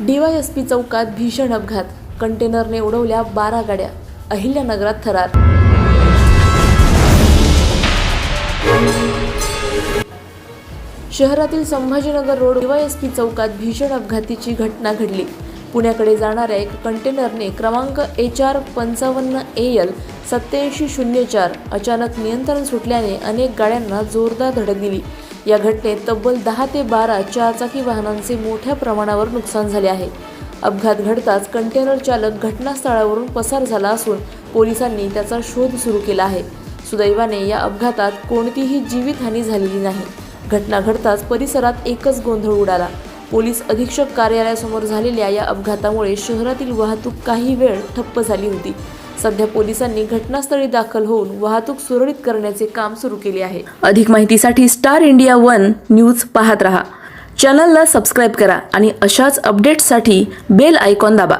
P चौकात भीषण अपघात. कंटेनरने उडवल्या बारा गाड्या. अहिल्यानगरात थरार. शहरातील संभाजीनगर रोड डीवायएसपी चौकात भीषण अपघातीची घटना घडली. पुण्याकडे जाणाऱ्या एक कंटेनरने क्रमांक एच आर पंचावन्न ए एल सत्याऐंशी शून्य चार अचानक नियंत्रण सुटल्याने अनेक गाड्यांना जोरदार धडक दिली. या घटनेत तब्बल दहा ते बारा चारचाकी वाहनांचे मोठ्या प्रमाणावर नुकसान झाले आहे. अपघात घडताच कंटेनर चालक घटनास्थळावरून पसार झाला असून पोलिसांनी त्याचा शोध सुरू केला आहे. सुदैवाने या अपघातात कोणतीही जीवितहानी झालेली नाही. घटना घडताच परिसरात एकच गोंधळ उडाला. पोलीस अधीक्षक कार्यालयासमोर झालेल्या या अपघातामुळे शहरातील वाहतूक काही वेळ ठप्प झाली होती. सध्या पोलिसांनी घटनास्थळी दाखल होऊन वाहतूक सुरळीत करण्याचे काम सुरू केले आहे. अधिक माहितीसाठी स्टार इंडिया वन न्यूज पाहत रहा. चॅनलला सबस्क्राईब करा आणि अशाच अपडेट्ससाठी बेल आयकॉन दाबा.